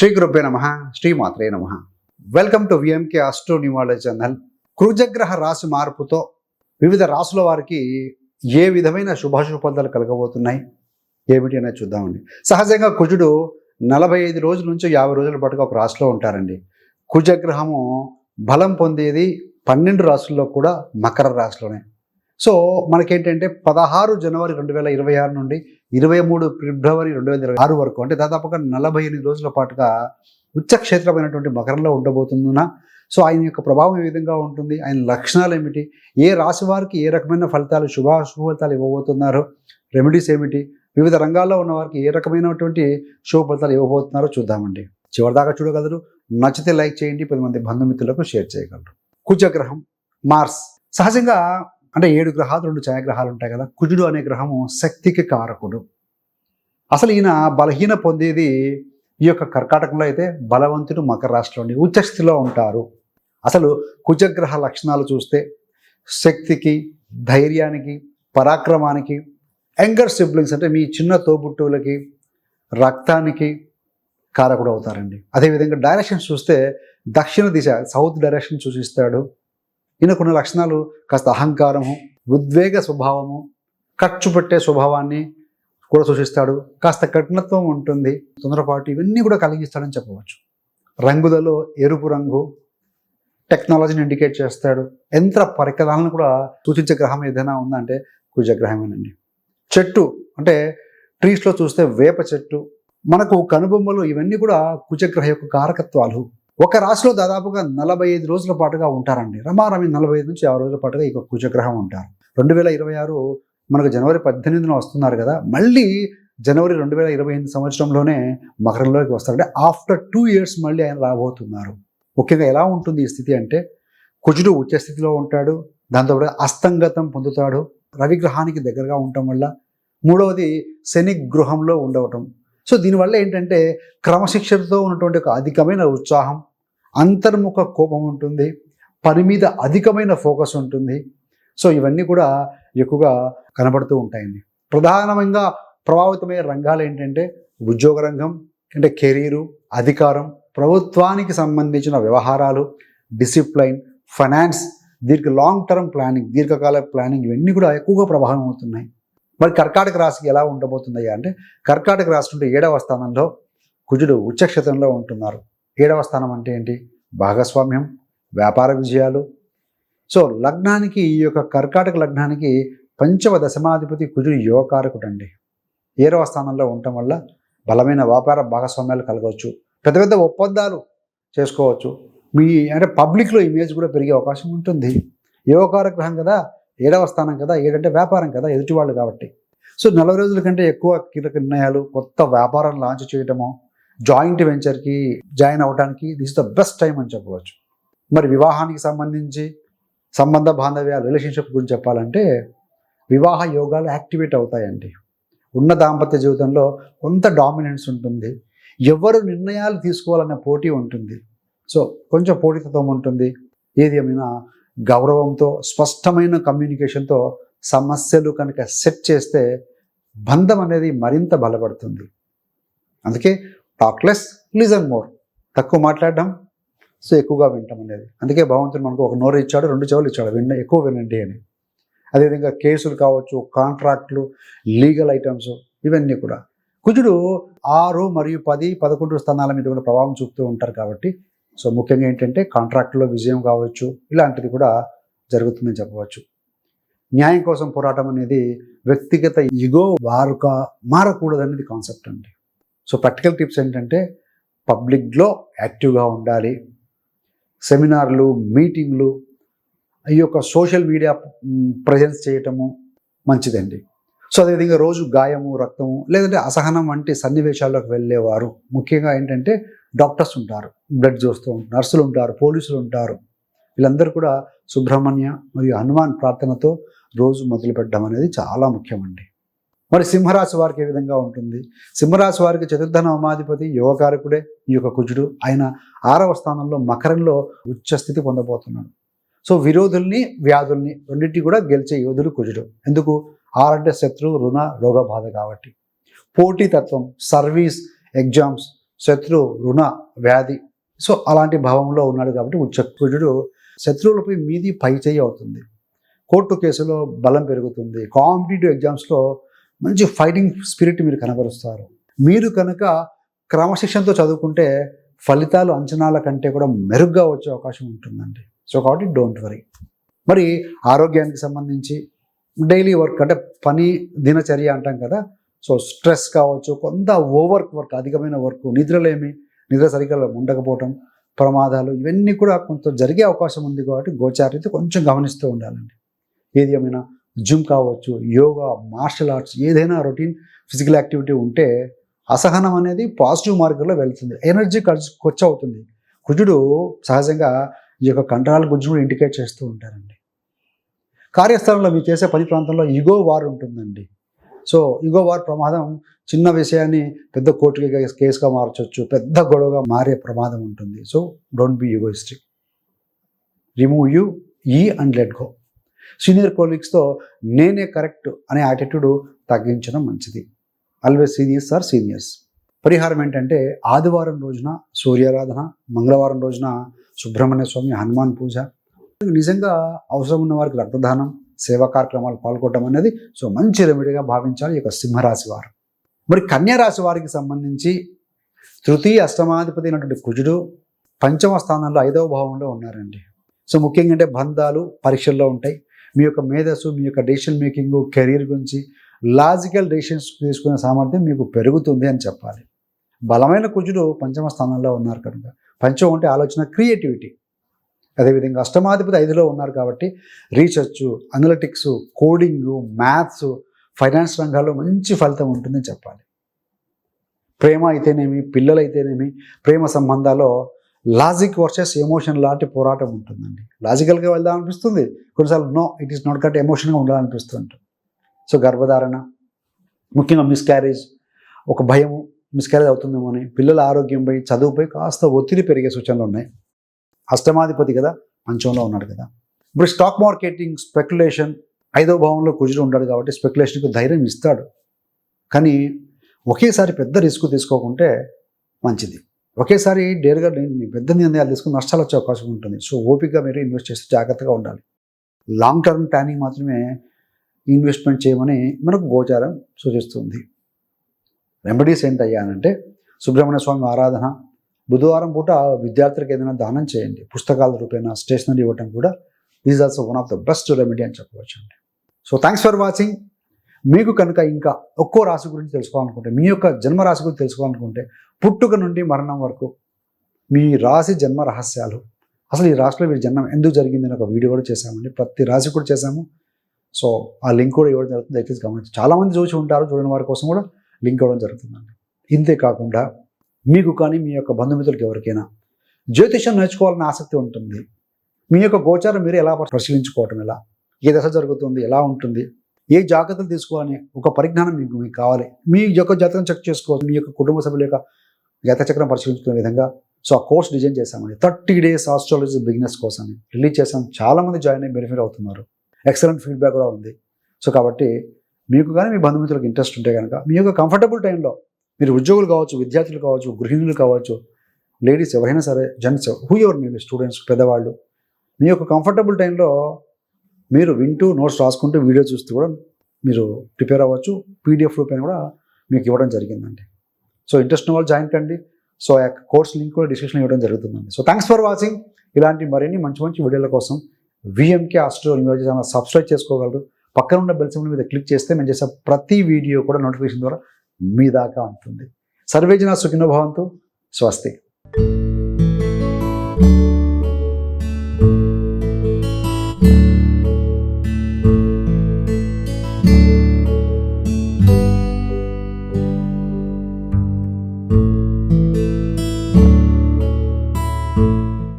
శ్రీ గురుభ్య నమ శ్రీమాత్రే నమ. Welcome to VMK astro numerology channel కుజగ్రహ రాశి మార్పుతో వివిధ రాసుల వారికి ఏ విధమైన శుభాశుభ ఫలితాలు కలగబోతున్నాయి? ఏమిటి అనేది చూద్దామండి. సహజంగా కుజుడు నలభై ఐదు రోజుల నుంచి యాభై రోజుల పాటుగా ఒక రాశిలో ఉంటారండి. కుజగ్రహము బలం పొందేది పన్నెండు రాశుల్లో కూడా మకర రాశిలోనే. సో మనకేంటంటే పదహారు జనవరి రెండు వేల ఇరవై ఆరు నుండి ఇరవై మూడు ఫిబ్రవరి రెండు వేల ఇరవై ఆరు వరకు అంటే దాదాపుగా నలభై ఎనిమిది రోజుల పాటుగా ఉచ్చక్షేత్రమైనటువంటి మకరంలో ఉండబోతుందున సో ఆయన యొక్క ప్రభావం ఏ విధంగా ఉంటుంది ఆయన లక్షణాలు ఏమిటి ఏ రాశి వారికి ఏ రకమైన ఫలితాలు శుభాశుభ ఫలితాలు ఇవ్వబోతున్నారు రెమెడీస్ ఏమిటి వివిధ రంగాల్లో ఉన్న వారికి ఏ రకమైనటువంటి శుభ ఫలితాలు ఇవ్వబోతున్నారో చూద్దామండి. చివరిదాకా చూడగలరు నచ్చితే లైక్ చేయండి పది మంది బంధుమిత్రులకు షేర్ చేయగలరు. కుజగ్రహం మార్స్. సహజంగా అంటే ఏడు గ్రహాలు రెండు ఛాయాగ్రహాలు ఉంటాయి కదా. కుజుడు అనే గ్రహము శక్తికి కారకుడు. అసలు ఈయన బలహీన పొందేది ఈ యొక్క కర్కాటకంలో అయితే బలవంతుడు మకర రాష్ట్రంలో ఉచ్చస్థితిలో ఉంటారు. అసలు కుజగ్రహ లక్షణాలు చూస్తే శక్తికి ధైర్యానికి పరాక్రమానికి యంగర్ సిబ్లింగ్స్ అంటే మీ చిన్న తోబుట్టువులకి రక్తానికి కారకుడు అవుతారండి. అదేవిధంగా డైరెక్షన్స్ చూస్తే దక్షిణ దిశ సౌత్ డైరెక్షన్ సూచిస్తాడు. ఈయనకున్న లక్షణాలు కాస్త అహంకారము ఉద్వేగ స్వభావము ఖర్చు పెట్టే స్వభావాన్ని కూడా సూచిస్తాడు. కాస్త కఠినత్వం ఉంటుంది తొందరపాటు ఇవన్నీ కూడా కలిగిస్తాడని చెప్పవచ్చు. రంగులలో ఎరుపు రంగు టెక్నాలజీని ఇండికేట్ చేస్తాడు. యంత్ర పరికరాలను కూడా సూచించే గ్రహం ఏదైనా ఉందంటే కుజగ్రహమేనండి. చెట్టు అంటే ట్రీస్లో చూస్తే వేప చెట్టు మనకు కనుబొమ్మలు ఇవన్నీ కూడా కుజగ్రహ యొక్క కారకత్వాలు. ఒక రాశిలో దాదాపుగా నలభై ఐదు రోజుల పాటుగా ఉంటారండి. రమారమి నలభై ఐదు నుంచి యాభై రోజుల పాటుగా ఈ కుజగ్రహం ఉంటారు. రెండు వేల ఇరవై ఆరు మనకు జనవరి పద్దెనిమిదిన వస్తున్నారు కదా. మళ్ళీ జనవరి రెండు వేల ఇరవై ఎనిమిది సంవత్సరంలోనే మకరంలోకి వస్తారు అంటే ఆఫ్టర్ టూ ఇయర్స్ మళ్ళీ ఆయన రాబోతున్నారు. ముఖ్యంగా ఎలా ఉంటుంది ఈ స్థితి అంటే కుజుడు ఉచ్చ స్థితిలో ఉంటాడు. దాంతోపాటు అస్తంగతం పొందుతాడు. రవిగ్రహానికి దగ్గరగా ఉండటం వల్ల మూడవది శని గృహంలో ఉండవటం. సో దీనివల్ల ఏంటంటే క్రమశిక్షణతో ఉన్నటువంటి ఒక అధికమైన ఉత్సాహం అంతర్ముఖ కోపం ఉంటుంది పని మీద అధికమైన ఫోకస్ ఉంటుంది. సో ఇవన్నీ కూడా ఎక్కువగా కనబడుతూ ఉంటాయండి. ప్రధానంగా ప్రభావితమయ్యే రంగాలు ఏంటంటే ఉద్యోగ రంగం అంటే కెరీరు అధికారం ప్రభుత్వానికి సంబంధించిన వ్యవహారాలు డిసిప్లైన్ ఫైనాన్స్ దీర్ఘ లాంగ్ టర్మ్ ప్లానింగ్ దీర్ఘకాల ప్లానింగ్ ఇవన్నీ కూడా ఎక్కువగా ప్రభావం అవుతున్నాయి. మరి కర్కాటక రాశికి ఎలా ఉండబోతుందయ్యా అంటే కర్కాటక రాశి ఉంటే ఏడవ స్థానంలో కుజుడు ఉచ్చక్షేత్రంలో ఉంటున్నారు. ఏడవ స్థానం అంటే ఏంటి? భాగస్వామ్యం వ్యాపార విజయాలు. సో లగ్నానికి ఈ యొక్క కర్కాటక లగ్నానికి పంచమ దశమాధిపతి కుజుడు యువకారకుడు అండి ఏడవ స్థానంలో ఉండటం వల్ల బలమైన వ్యాపార భాగస్వామ్యాలు కలగవచ్చు. పెద్ద పెద్ద ఒప్పందాలు చేసుకోవచ్చు. మీ అంటే పబ్లిక్లో ఇమేజ్ కూడా పెరిగే అవకాశం ఉంటుంది. యువకార గ్రహం కదా ఏడవ స్థానం కదా ఏడంటే వ్యాపారం కదా ఎదుటివాళ్ళు కాబట్టి. సో నలభై రోజుల కంటే ఎక్కువ కీలక నిర్ణయాలు కొత్త వ్యాపారం లాంచ్ చేయటము జాయింట్ వెంచర్కి జాయిన్ అవడానికి దిస్ ద బెస్ట్ టైం అని చెప్పవచ్చు. మరి వివాహానికి సంబంధించి సంబంధ బాంధవ్యాలు రిలేషన్షిప్ గురించి చెప్పాలంటే వివాహ యోగాలు యాక్టివేట్ అవుతాయండి. ఉన్న దాంపత్య జీవితంలో కొంత డామినెన్స్ ఉంటుంది. ఎవరు నిర్ణయాలు తీసుకోవాలనే పోటీ ఉంటుంది. సో కొంచెం పోటీతత్వం ఉంటుంది. ఏది ఏమైనా గౌరవంతో స్పష్టమైన కమ్యూనికేషన్తో సమస్యలు కనుక సెట్ చేస్తే బంధం అనేది మరింత బలపడుతుంది. అందుకే టాక్ లెస్ లిజన్ మోర్. తక్కువ మాట్లాడడం సో ఎక్కువగా వింటాం అనేది. అందుకే భగవంతుడు మనకు ఒక నోరు ఇచ్చాడు రెండు చెవులు ఇచ్చాడు విన్న ఎక్కువ వినండి అని. అదేవిధంగా కేసులు కావచ్చు కాంట్రాక్ట్లు లీగల్ ఐటమ్స్ ఇవన్నీ కూడా. కుజుడు ఆరు మరియు పది పదకొండు స్థానాల మీద కూడా ప్రభావం చూపుతూ ఉంటారు కాబట్టి సో ముఖ్యంగా ఏంటంటే కాంట్రాక్ట్లో విజయం కావచ్చు ఇలాంటిది కూడా జరుగుతుందని చెప్పవచ్చు. న్యాయం కోసం పోరాటం అనేది వ్యక్తిగత ఇగో వారుక మారకూడదు అనేది కాన్సెప్ట్ అండి. సో ప్రాక్టికల్ టిప్స్ ఏంటంటే పబ్లిక్లో యాక్టివ్గా ఉండాలి. సెమినార్లు మీటింగ్లు ఈ యొక్క సోషల్ మీడియా ప్రజెన్స్ చేయటము మంచిదండి. సో అదేవిధంగా రోజు గాయము రక్తము లేదంటే అసహనం వంటి సన్నివేశాల్లోకి వెళ్ళేవారు. ముఖ్యంగా ఏంటంటే డాక్టర్స్ ఉంటారు. బ్లడ్ చూస్తూ నర్సులు ఉంటారు పోలీసులు ఉంటారు. వీళ్ళందరూ కూడా సుబ్రహ్మణ్య మరియు హనుమాన్ ప్రార్థనతో రోజు మొదలు పెట్టడం అనేది చాలా ముఖ్యమండి. మరి సింహరాశి వారికి ఏ విధంగా ఉంటుంది? సింహరాశి వారికి చతుర్థ నవమాధిపతి యువకారకుడే ఈ యొక్క కుజుడు. ఆయన ఆరవ స్థానంలో మకరంలో ఉచ్చస్థితి పొందబోతున్నాడు. సో విరోధుల్ని వ్యాధుల్ని రెండింటి కూడా గెలిచే యోధుడు కుజుడు. ఎందుకు? ఆరంటే శత్రువు రుణ రోగ బాధ కాబట్టి. పోటీతత్వం సర్వీస్ ఎగ్జామ్స్ శత్రు రుణ వ్యాధి. సో అలాంటి భావంలో ఉన్నాడు కాబట్టి ఉచ్చకుజుడు శత్రువులపై మీది పై చేయి అవుతుంది. కోర్టు కేసులో బలం పెరుగుతుంది. కాంపిటేటివ్ ఎగ్జామ్స్లో మంచి ఫైటింగ్ స్పిరిట్ మీరు కనబరుస్తారు. మీరు కనుక క్రమశిక్షణతో చదువుకుంటే ఫలితాలు అంచనాల కంటే కూడా మెరుగ్గా వచ్చే అవకాశం ఉంటుందండి. సో కాబట్టి డోంట్ వరీ మరి ఆరోగ్యానికి సంబంధించి డైలీ వర్క్ అంటే పని దినచర్య అంటాం కదా. సో స్ట్రెస్ కావచ్చు కొంత ఓవర్ వర్క్ అధికమైన వర్క్ నిద్రలేమి నిద్ర సరిగ్గా ఉండకపోవటం ప్రమాదాలు ఇవన్నీ కూడా కొంత జరిగే అవకాశం ఉంది కాబట్టి గోచారిత కొంచెం గమనిస్తూ ఉండాలండి. ఏది ఏమైనా జిమ్ కావచ్చు యోగా మార్షల్ ఆర్ట్స్ ఏదైనా రొటీన్ ఫిజికల్ యాక్టివిటీ ఉంటే అసహనం అనేది పాజిటివ్ మార్గంలో వెళ్తుంది. ఎనర్జీ ఖర్చు ఖర్చు అవుతుంది. కుజుడు సహజంగా ఈ యొక్క కండరాల కూడా ఇండికేట్ చేస్తూ ఉంటారండి. కార్యస్థలంలో మీరు చేసే పని ప్రాంతంలో ఇగో వార్ ఉంటుందండి. సో ఇగో వార్ ప్రమాదం చిన్న విషయాన్ని పెద్ద కోర్టుకి కేసుగా మార్చొచ్చు పెద్ద గొడవగా మారే ప్రమాదం ఉంటుంది. So don't be egoistic remove you ఈ అండ్ లెట్ గో సీనియర్ కోలీగ్స్తో నేనే కరెక్ట్ అనే యాటిట్యూడ్ తగ్గించడం మంచిది. ఆల్వేస్ సీనియర్స్ ఆర్ సీనియర్స్ పరిహారం ఏంటంటే ఆదివారం రోజున సూర్యారాధన మంగళవారం రోజున సుబ్రహ్మణ్య స్వామి హనుమాన్ పూజ. నిజంగా అవసరం ఉన్న వారికి రక్తదానం సేవా కార్యక్రమాలు పాల్గొనడం అనేది సో మంచి రెమెడీగా భావించాలి ఈ యొక్క సింహరాశి వారు. మరి కన్యారాశి వారికి సంబంధించి తృతీయ అష్టమాధిపతి అయినటువంటి కుజుడు పంచమ స్థానంలో ఐదవ భావంలో ఉన్నారండి. సో ముఖ్యంగా అంటే బంధాలు పరీక్షల్లో ఉంటాయి. మీ యొక్క మేధస్సు మీ యొక్క డెసిషన్ మేకింగ్ కెరీర్ గురించి లాజికల్ డెసిషన్స్ తీసుకునే సామర్థ్యం మీకు పెరుగుతుంది అని చెప్పాలి. బలమైన కుజుడు పంచమ స్థానంలో ఉన్నారు కనుక పంచం అంటే ఆలోచన క్రియేటివిటీ అదేవిధంగా అష్టమాధిపతి ఐదులో ఉన్నారు కాబట్టి research analytics coding maths finance రంగాల్లో మంచి ఫలితం ఉంటుందని చెప్పాలి. ప్రేమ అయితేనేమి పిల్లలు అయితేనేమి ప్రేమ సంబంధాల్లో లాజిక్ వర్సెస్ ఎమోషన్ లాంటి పోరాటం ఉంటుందండి. లాజికల్గా వెళ్దాం అనిపిస్తుంది. కొన్నిసార్లు no it is not cut ఎమోషన్గా ఉండాలనిపిస్తుంటుంది సో గర్భధారణ ముఖ్యంగా మిస్క్యారేజ్ ఒక భయము మిస్క్యారేజ్ అవుతుందేమో అని పిల్లల ఆరోగ్యంపై చదువుపై కాస్త ఒత్తిడి పెరిగే సూచనలు ఉన్నాయి. అష్టమాధిపతి కదా పంచంలో ఉన్నాడు కదా. ఇప్పుడు స్టాక్ మార్కెటింగ్ స్పెక్యులేషన్ ఐదో భావంలో కుజుడు ఉంటాడు కాబట్టి స్పెక్యులేషన్కి ధైర్యం ఇస్తాడు. కానీ ఒకేసారి పెద్ద రిస్క్ తీసుకోకుంటే మంచిది. ఒకేసారి డేర్గా నేను పెద్ద నిర్ణయాలు తీసుకుని నష్టాలు వచ్చే అవకాశం ఉంటుంది. సో ఓపికగా మీరు ఇన్వెస్ట్ చేస్తే జాగ్రత్తగా ఉండాలి. లాంగ్ టర్మ్ ప్లానింగ్ మాత్రమే ఇన్వెస్ట్మెంట్ చేయమని మనకు గోచారం సూచిస్తుంది. రెమెడీస్ ఏంటయ్యా అంటే సుబ్రహ్మణ్య స్వామి ఆరాధన. బుధవారం పూట విద్యార్థులకు ఏదైనా దానం చేయండి. పుస్తకాల రూపేణ స్టేషనరీ ఇవ్వటం కూడా. These also one of the best remedy అని చెప్పవచ్చు అండి. సో థ్యాంక్స్ ఫర్ వాచింగ్ మీకు కనుక ఇంకా ఒక్కో రాశి గురించి తెలుసుకోవాలనుకుంటే మీ యొక్క జన్మ రాశి గురించి తెలుసుకోవాలనుకుంటే పుట్టుక నుండి మరణం వరకు మీ రాశి జన్మ రహస్యాలు. అసలు ఈ రాశిలో మీరు జన్మం ఎందుకు జరిగింది అని ఒక వీడియో కూడా చేశామండి. ప్రతి రాశి కూడా చేశాము. సో ఆ లింక్ కూడా ఇవ్వడం జరుగుతుంది. దయచేసి గమనించి చాలామంది చూసి ఉంటారు చూడని వారి కోసం కూడా లింక్ ఇవ్వడం జరుగుతుందండి. ఇంతే కాకుండా మీకు కానీ మీ యొక్క బంధుమిత్రులకు ఎవరికైనా జ్యోతిషం నేర్చుకోవాలని ఆసక్తి ఉంటుంది. మీ యొక్క గోచారం మీరు ఎలా పరిశీలించుకోవటం ఎలా? ఏ దశ జరుగుతుంది? ఎలా ఉంటుంది? ఏ జాగ్రత్తలు తీసుకోవాలని ఒక పరిజ్ఞానం మీకు మీకు కావాలి. మీ యొక్క జాతకం చెక్ చేసుకోవచ్చు. మీ యొక్క కుటుంబ సభ్యుల యొక్క చక్రం పరిశీలించుకునే విధంగా. సో ఆ కోర్స్ డిజైన్ చేశామండి. థర్టీ డేస్ ఆస్ట్రాలజీ బిగినర్స్ కోసం రిలీజ్ చేసాం చాలామంది జాయిన్ అయ్యి బెనిఫిట్ అవుతున్నారు. ఎక్సలెంట్ ఫీడ్బ్యాక్ కూడా ఉంది. సో కాబట్టి మీకు కానీ మీ బంధుమిత్రులకు ఇంట్రెస్ట్ ఉంటే కనుక మీ యొక్క కంఫర్టబుల్ టైంలో మీరు ఉద్యోగులు కావచ్చు విద్యార్థులు కావచ్చు గృహిణులు కావచ్చు లేడీస్ ఎవరైనా సరే జెంట్స్ హూ ఎవర్ మీ స్టూడెంట్స్ పెద్దవాళ్ళు మీ యొక్క కంఫర్టబుల్ టైంలో మీరు వింటూ నోట్స్ రాసుకుంటూ వీడియో చూస్తూ కూడా మీరు ప్రిపేర్ అవ్వచ్చు. పీడిఎఫ్ రూపాయలు కూడా మీకు ఇవ్వడం జరిగిందండి. సో ఇంట్రెస్ట్ ఉన్న వాళ్ళు జాయిన్ కండి. సో ఆ కోర్స్ లింక్ కూడా డిస్క్రిప్షన్ ఇవ్వడం జరుగుతుందండి. సో థ్యాంక్స్ ఫర్ వాచింగ్ ఇలాంటి మరిన్ని మంచి మంచి వీడియోల కోసం VMK astro news channel subscribe చేసుకోగలరు. పక్కన ఉన్న బెల్ సింబల్ మీద క్లిక్ చేస్తే మేము చేసే ప్రతి వీడియో కూడా నోటిఫికేషన్ ద్వారా మీ దాకా ఉంటుంది సర్వేజన సుఖినోభవంతో స్వస్తి.